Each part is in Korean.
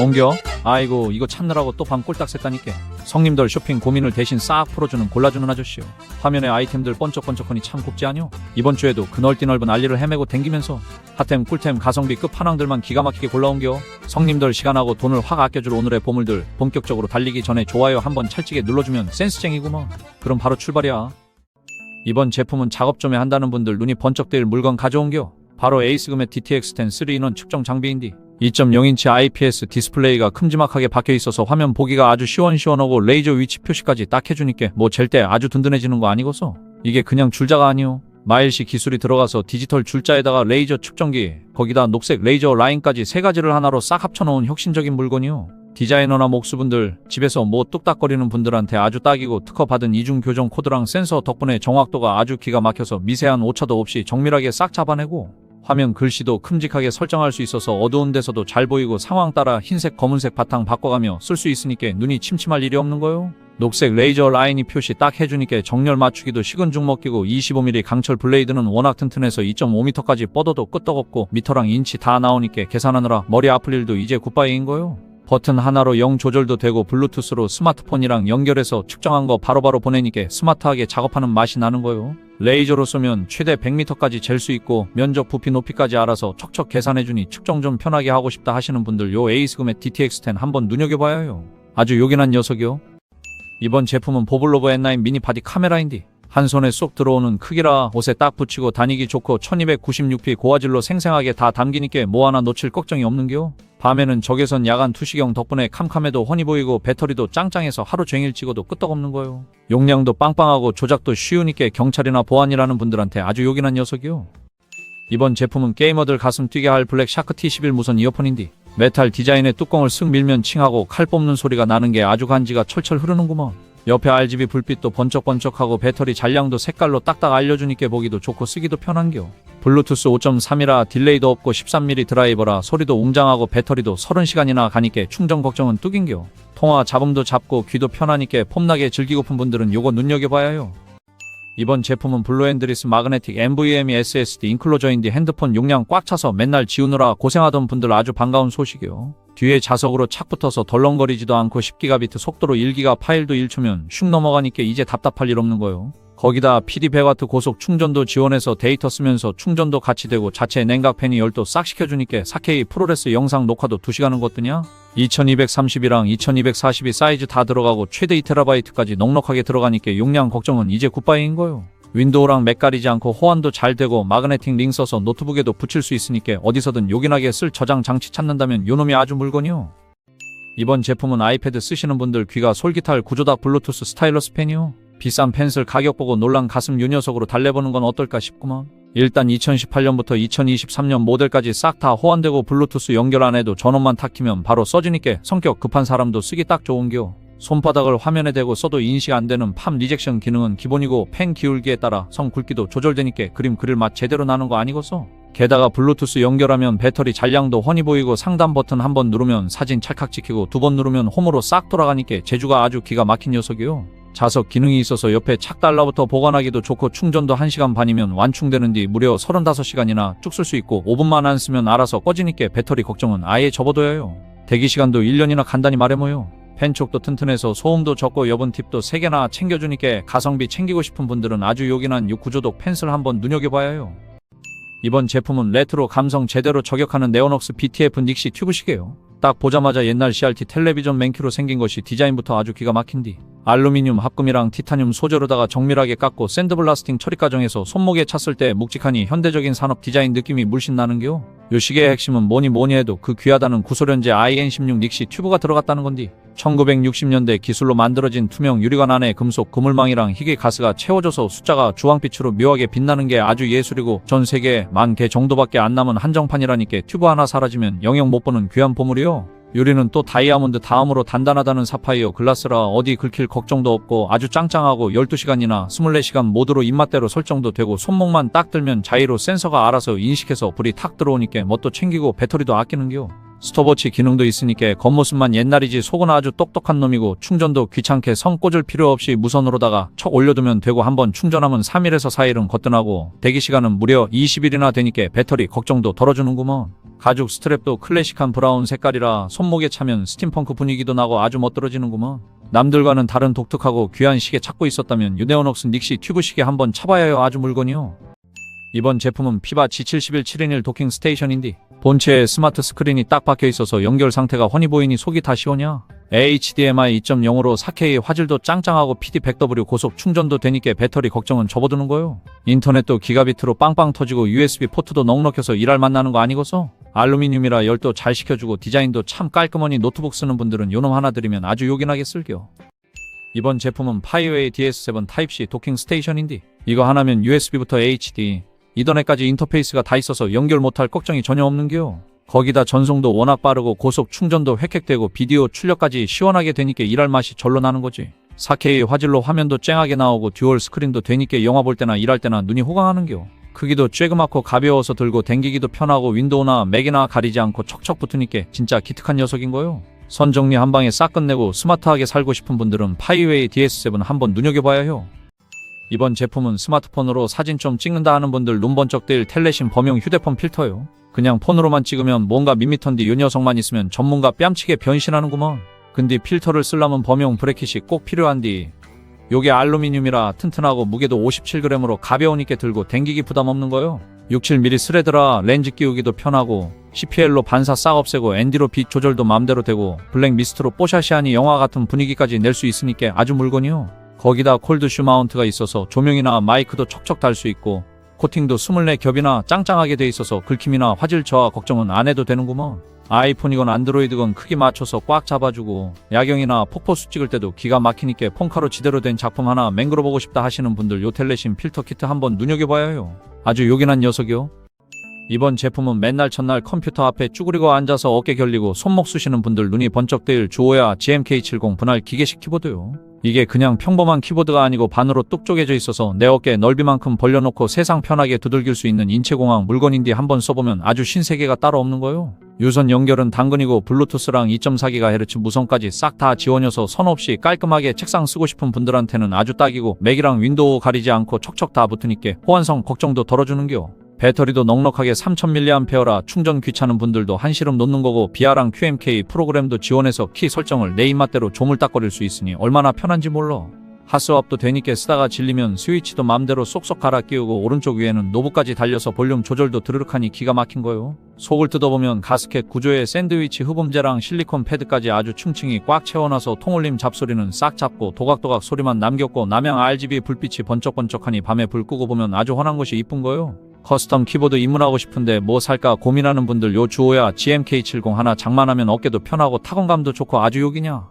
옮겨? 아이고 이거 찾느라고 또 밤 꼴딱 샜다니까. 성님들 쇼핑 고민을 대신 싹 풀어주는 골라주는 아저씨요. 화면에 아이템들 번쩍번쩍하니 참 곱지 않요 이번 주에도 그 넓디 넓은 알리를 헤매고 댕기면서 핫템 꿀템 가성비 끝판왕들만 기가 막히게 골라옮겨. 성님들 시간하고 돈을 확 아껴줄 오늘의 보물들 본격적으로 달리기 전에 좋아요 한번 찰지게 눌러주면 센스쟁이구먼. 그럼 바로 출발이야. 이번 제품은 작업 좀 해 한다는 분들 눈이 번쩍 뜨일 물건 가져온겨. 바로 에이스금의 DTX10 3인원 측정 장비인디 2.0인치 IPS 디스플레이가 큼지막하게 박혀 있어서 화면 보기가 아주 시원시원하고 레이저 위치 표시까지 딱 해주니까 뭐 잴 때 아주 든든해지는 거 아니고서. 이게 그냥 줄자가 아니오. 마일시 기술이 들어가서 디지털 줄자에다가 레이저 측정기 거기다 녹색 레이저 라인까지 세 가지를 하나로 싹 합쳐놓은 혁신적인 물건이오. 디자이너나 목수분들 집에서 뭐 뚝딱거리는 분들한테 아주 딱이고 특허 받은 이중 교정 코드랑 센서 덕분에 정확도가 아주 기가 막혀서 미세한 오차도 없이 정밀하게 싹 잡아내고 화면 글씨도 큼직하게 설정할 수 있어서 어두운 데서도 잘 보이고 상황 따라 흰색 검은색 바탕 바꿔가며 쓸 수 있으니까 눈이 침침할 일이 없는 거요. 녹색 레이저 라인이 표시 딱 해주니까 정렬 맞추기도 식은 죽 먹기고 25mm 강철 블레이드는 워낙 튼튼해서 2.5m까지 뻗어도 끄떡없고 미터랑 인치 다 나오니까 계산하느라 머리 아플 일도 이제 굿바이인 거요. 버튼 하나로 영 조절도 되고 블루투스로 스마트폰이랑 연결해서 측정한 거 바로바로 보내니까 스마트하게 작업하는 맛이 나는 거요. 레이저로 쏘면 최대 100m까지 잴 수 있고 면적 부피 높이까지 알아서 척척 계산해주니 측정 좀 편하게 하고 싶다 하시는 분들 요 에이스금의 DTX10 한번 눈여겨봐야 해요. 아주 요긴한 녀석이요. 이번 제품은 보블로버 N9 미니 바디 카메라인디 한 손에 쏙 들어오는 크기라 옷에 딱 붙이고 다니기 좋고 1296p 고화질로 생생하게 다 담기니까 뭐 하나 놓칠 걱정이 없는겨. 밤에는 적외선 야간 투시경 덕분에 캄캄해도 훤히 보이고 배터리도 짱짱해서 하루 종일 찍어도 끄떡없는 거요. 용량도 빵빵하고 조작도 쉬우니까 경찰이나 보안이라는 분들한테 아주 요긴한 녀석이요. 이번 제품은 게이머들 가슴 뛰게 할 블랙 샤크 T11 무선 이어폰인디 메탈 디자인의 뚜껑을 쓱 밀면 칭하고 칼 뽑는 소리가 나는 게 아주 간지가 철철 흐르는구먼. 옆에 RGB 불빛도 번쩍번쩍하고 배터리 잔량도 색깔로 딱딱 알려주니까 보기도 좋고 쓰기도 편한겨. 블루투스 5.3이라 딜레이도 없고 13mm 드라이버라 소리도 웅장하고 배터리도 30시간이나 가니까 충전 걱정은 뚝인겨. 통화 잡음도 잡고 귀도 편하니까 폼나게 즐기고픈 분들은 요거 눈여겨봐야 해요. 이번 제품은 블루앤드리스 마그네틱 NVMe SSD 인클로저인디 핸드폰 용량 꽉 차서 맨날 지우느라 고생하던 분들 아주 반가운 소식이요. 뒤에 자석으로 착 붙어서 덜렁거리지도 않고 10기가비트 속도로 1기가 파일도 1초면 슉 넘어가니까 이제 답답할 일 없는 거요. 거기다 PD 100W 고속 충전도 지원해서 데이터 쓰면서 충전도 같이 되고 자체 냉각팬이 열도 싹 식혀주니까 4K 프로레스 영상 녹화도 2시간은 거뜨냐? 2230이랑 2242 사이즈 다 들어가고 최대 2TB까지 넉넉하게 들어가니까 용량 걱정은 이제 굿바이인 거요. 윈도우랑 맥 가리지 않고 호환도 잘 되고 마그네틱 링 써서 노트북에도 붙일 수 있으니까 어디서든 요긴하게 쓸 저장 장치 찾는다면 요놈이 아주 물건이요. 이번 제품은 아이패드 쓰시는 분들 귀가 솔깃할 구조다 블루투스 스타일러스 펜이요. 비싼 펜슬 가격 보고 놀란 가슴 요 녀석으로 달래보는 건 어떨까 싶구만. 일단 2018년부터 2023년 모델까지 싹 다 호환되고 블루투스 연결 안 해도 전원만 탁 키면 바로 써지니까 성격 급한 사람도 쓰기 딱 좋은겨. 손바닥을 화면에 대고 써도 인식 안 되는 팜 리젝션 기능은 기본이고 펜 기울기에 따라 성 굵기도 조절되니까 그림 그릴 맛 제대로 나는 거 아니고서. 게다가 블루투스 연결하면 배터리 잔량도 훤히 보이고 상단 버튼 한 번 누르면 사진 찰칵 찍히고 두 번 누르면 홈으로 싹 돌아가니까 제주가 아주 기가 막힌 녀석이요. 자석 기능이 있어서 옆에 착 달라붙어 보관하기도 좋고 충전도 1시간 반이면 완충되는 뒤 무려 35시간이나 쭉 쓸 수 있고 5분만 안 쓰면 알아서 꺼지니까 배터리 걱정은 아예 접어둬야요. 대기 시간도 1년이나 간단히 말해모요. 펜촉도 튼튼해서 소음도 적고 여분 팁도 3개나 챙겨주니까 가성비 챙기고 싶은 분들은 아주 요긴한 6구조독 펜슬 한번 눈여겨봐야 해요. 이번 제품은 레트로 감성 제대로 저격하는 네오녹스 BTF 닉시 튜브 시계요. 딱 보자마자 옛날 CRT 텔레비전 맨큐로 생긴 것이 디자인부터 아주 기가 막힌디. 알루미늄 합금이랑 티타늄 소재로다가 정밀하게 깎고 샌드블라스팅 처리 과정에서 손목에 찼을 때 묵직하니 현대적인 산업 디자인 느낌이 물씬 나는겨. 요 시계의 핵심은 뭐니 뭐니 해도 그 귀하다는 구소련제 IN16 닉시 튜브가 들어갔다는 건디. 1960년대 기술로 만들어진 투명 유리관 안에 금속 그물망이랑 희귀 가스가 채워져서 숫자가 주황빛으로 묘하게 빛나는 게 아주 예술이고 전 세계에 만 개 정도밖에 안 남은 한정판이라니까 튜브 하나 사라지면 영영 못 보는 귀한 보물이요. 유리는 또 다이아몬드 다음으로 단단하다는 사파이어 글라스라 어디 긁힐 걱정도 없고 아주 짱짱하고 12시간이나 24시간 모드로 입맛대로 설정도 되고 손목만 딱 들면 자이로 센서가 알아서 인식해서 불이 탁 들어오니까 뭣도 챙기고 배터리도 아끼는겨. 스톱워치 기능도 있으니까 겉모습만 옛날이지 속은 아주 똑똑한 놈이고 충전도 귀찮게 성 꽂을 필요 없이 무선으로다가 척 올려두면 되고 한번 충전하면 3일에서 4일은 거뜬하고 대기시간은 무려 20일이나 되니까 배터리 걱정도 덜어주는구먼. 가죽 스트랩도 클래식한 브라운 색깔이라 손목에 차면 스팀펑크 분위기도 나고 아주 멋들어지는구먼. 남들과는 다른 독특하고 귀한 시계 찾고 있었다면 유네오녹스 닉시 튜브 시계 한번 차봐야 해요 아주 물건이요. 이번 제품은 피바 G71 7인일 도킹 스테이션인데 본체에 스마트 스크린이 딱 박혀 있어서 연결 상태가 훤히 보이니 속이 다 시원이야. HDMI 2.0으로 4K 화질도 짱짱하고 PD100W 고속 충전도 되니까 배터리 걱정은 접어두는 거요. 인터넷도 기가비트로 빵빵 터지고 USB 포트도 넉넉해서 일할 만나는 거 아니고서 알루미늄이라 열도 잘 식혀주고 디자인도 참 깔끔하니 노트북 쓰는 분들은 요놈 하나 드리면 아주 요긴하게 쓸겨. 이번 제품은 파이웨이 DS7 타입C 도킹 스테이션인데 이거 하나면 USB부터 HD, 이더넷까지 인터페이스가 다 있어서 연결 못할 걱정이 전혀 없는겨. 거기다 전송도 워낙 빠르고 고속 충전도 획획되고 비디오 출력까지 시원하게 되니까 일할 맛이 절로 나는 거지. 4K 화질로 화면도 쨍하게 나오고 듀얼 스크린도 되니까 영화 볼 때나 일할 때나 눈이 호강하는겨. 크기도 쬐그맣고 가벼워서 들고 댕기기도 편하고 윈도우나 맥이나 가리지 않고 척척 붙으니까 진짜 기특한 녀석인 거요. 선 정리 한 방에 싹 끝내고 스마트하게 살고 싶은 분들은 파이웨이 DS7 한번 눈여겨봐야 해요. 이번 제품은 스마트폰으로 사진 좀 찍는다 하는 분들 눈 번쩍 뜰 텔레신 범용 휴대폰 필터요. 그냥 폰으로만 찍으면 뭔가 밋밋한데 요 녀석만 있으면 전문가 뺨치게 변신하는구먼. 근데 필터를 쓰려면 범용 브래킷이 꼭 필요한디. 요게 알루미늄이라 튼튼하고 무게도 57g으로 가벼우니까 들고 댕기기 부담 없는 거요. 67mm 스레드라 렌즈 끼우기도 편하고 CPL로 반사 싹 없애고 ND로 빛 조절도 맘대로 되고 블랙 미스트로 뽀샤시하니 영화 같은 분위기까지 낼 수 있으니까 아주 물건이요. 거기다 콜드 슈 마운트가 있어서 조명이나 마이크도 척척 달 수 있고 코팅도 24겹이나 짱짱하게 돼 있어서 긁힘이나 화질 저하 걱정은 안 해도 되는구먼. 아이폰이건 안드로이드건 크기 맞춰서 꽉 잡아주고 야경이나 폭포수 찍을 때도 기가 막히니까 폰카로 지대로 된 작품 하나 맹글어 보고 싶다 하시는 분들 요 텔레신 필터 키트 한번 눈여겨봐야 해요. 아주 요긴한 녀석이요. 이번 제품은 맨날 첫날 컴퓨터 앞에 쭈그리고 앉아서 어깨 결리고 손목 쑤시는 분들 눈이 번쩍 뜨일 주오야 GMK70 분할 기계식 키보드요. 이게 그냥 평범한 키보드가 아니고 반으로 뚝 쪼개져 있어서 내 어깨 넓이만큼 벌려놓고 세상 편하게 두들길 수 있는 인체공학 물건인데 한번 써보면 아주 신세계가 따로 없는 거요. 유선 연결은 당근이고 블루투스랑 2.4GHz 무선까지 싹 다 지원해서 선 없이 깔끔하게 책상 쓰고 싶은 분들한테는 아주 딱이고 맥이랑 윈도우 가리지 않고 척척 다 붙으니까 호환성 걱정도 덜어주는겨. 배터리도 넉넉하게 3000mAh라 충전 귀찮은 분들도 한시름 놓는 거고 비아랑 QMK 프로그램도 지원해서 키 설정을 내 입맛대로 조물딱거릴 수 있으니 얼마나 편한지 몰라. 하스왑도 되니까 쓰다가 질리면 스위치도 맘대로 쏙쏙 갈아 끼우고 오른쪽 위에는 노브까지 달려서 볼륨 조절도 드르륵하니 기가 막힌 거요. 속을 뜯어보면 가스켓 구조의 샌드위치 흡음재랑 실리콘 패드까지 아주 층층이 꽉 채워놔서 통올림 잡소리는 싹 잡고 도각도각 소리만 남겼고 남양 RGB 불빛이 번쩍번쩍하니 밤에 불 끄고 보면 아주 환한 곳이 이쁜 거요. 커스텀 키보드 입문하고 싶은데 뭐 살까 고민하는 분들 요 주호야 GMK70 하나 장만하면 어깨도 편하고 타건감도 좋고 아주 욕이냐.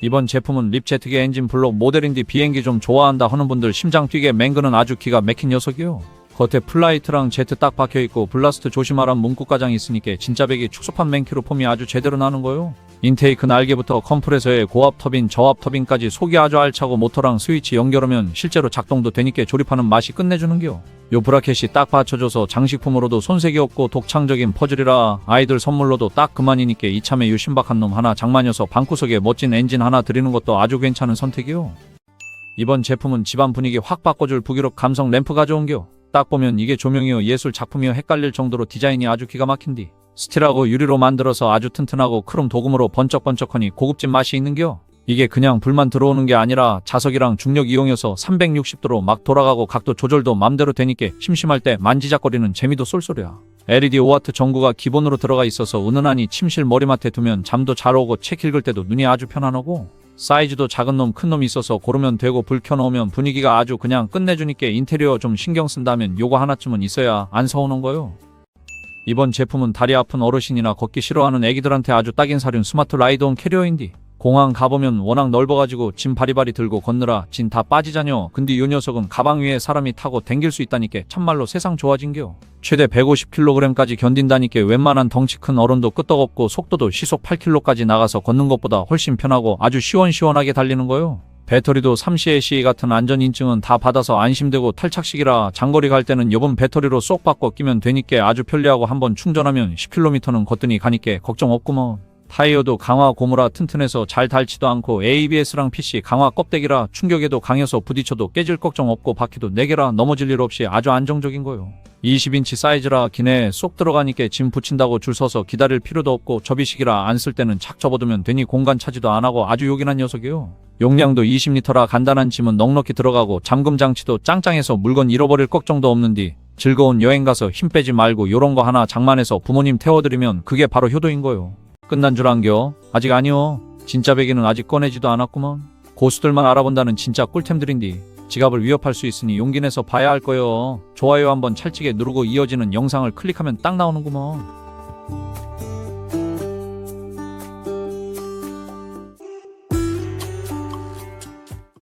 이번 제품은 립제트계 엔진 블록 모델인데 비행기 좀 좋아한다 하는 분들 심장 뛰게 맹그는 아주 기가 막힌 녀석이요. 겉에 플라이트랑 제트 딱 박혀있고 블라스트 조심하란 문구가장 있으니까 진짜 배기 축소판 맨키로 폼이 아주 제대로 나는 거요. 인테이크 날개부터 컴프레서에 고압 터빈, 저압 터빈까지 속이 아주 알차고 모터랑 스위치 연결하면 실제로 작동도 되니까 조립하는 맛이 끝내주는겨. 요 브라켓이 딱 받쳐줘서 장식품으로도 손색이 없고 독창적인 퍼즐이라 아이들 선물로도 딱 그만이니까 이참에 요 신박한 놈 하나 장만여서 방구석에 멋진 엔진 하나 드리는 것도 아주 괜찮은 선택이요. 이번 제품은 집안 분위기 확 바꿔줄 부기록 감성 램프 가져온겨. 딱 보면 이게 조명이요 예술 작품이요 헷갈릴 정도로 디자인이 아주 기가 막힌디. 스틸하고 유리로 만들어서 아주 튼튼하고 크롬 도금으로 번쩍번쩍하니 고급진 맛이 있는겨. 이게 그냥 불만 들어오는 게 아니라 자석이랑 중력 이용해서 360도로 막 돌아가고 각도 조절도 맘대로 되니까 심심할 때 만지작거리는 재미도 쏠쏠이야. LED 5와트 전구가 기본으로 들어가 있어서 은은하니 침실 머리맡에 두면 잠도 잘 오고 책 읽을 때도 눈이 아주 편안하고 사이즈도 작은 놈 큰놈 있어서 고르면 되고 불 켜놓으면 분위기가 아주 그냥 끝내주니까 인테리어 좀 신경 쓴다면 요거 하나쯤은 있어야 안 서운한 거요. 이번 제품은 다리 아픈 어르신이나 걷기 싫어하는 애기들한테 아주 딱인 사륜 스마트 라이드온 캐리어인디. 공항 가보면 워낙 넓어가지고 짐 바리바리 들고 걷느라 진다 빠지자뇨. 근데 요 녀석은 가방 위에 사람이 타고 댕길 수 있다니까 참말로 세상 좋아진겨. 최대 150kg까지 견딘다니까 웬만한 덩치 큰 어른도 끄떡없고 속도도 시속 8km까지 나가서 걷는 것보다 훨씬 편하고 아주 시원시원하게 달리는 거요. 배터리도 3CAC 같은 안전인증은 다 받아서 안심되고 탈착식이라 장거리 갈 때는 여분 배터리로 쏙 바꿔 끼면 되니까 아주 편리하고 한번 충전하면 10km는 걷더니 가니까 걱정 없구먼. 타이어도 강화 고무라 튼튼해서 잘 닳지도 않고 ABS랑 PC 강화 껍데기라 충격에도 강해서 부딪혀도 깨질 걱정 없고 바퀴도 4개라 넘어질 일 없이 아주 안정적인 거요. 20인치 사이즈라 기내에 쏙 들어가니까 짐 붙인다고 줄 서서 기다릴 필요도 없고 접이식이라 안 쓸 때는 착 접어두면 되니 공간 차지도 안 하고 아주 요긴한 녀석이요. 용량도 20리터라 간단한 짐은 넉넉히 들어가고 잠금 장치도 짱짱해서 물건 잃어버릴 걱정도 없는디 즐거운 여행 가서 힘 빼지 말고 요런 거 하나 장만해서 부모님 태워드리면 그게 바로 효도인 거요. 끝난 줄 안겨? 아직 아니요. 진짜 베개는 아직 꺼내지도 않았구먼. 고수들만 알아본다는 진짜 꿀템들인디 지갑을 위협할 수 있으니 용기 내서 봐야 할 거요. 좋아요 한번 찰지게 누르고 이어지는 영상을 클릭하면 딱 나오는구먼.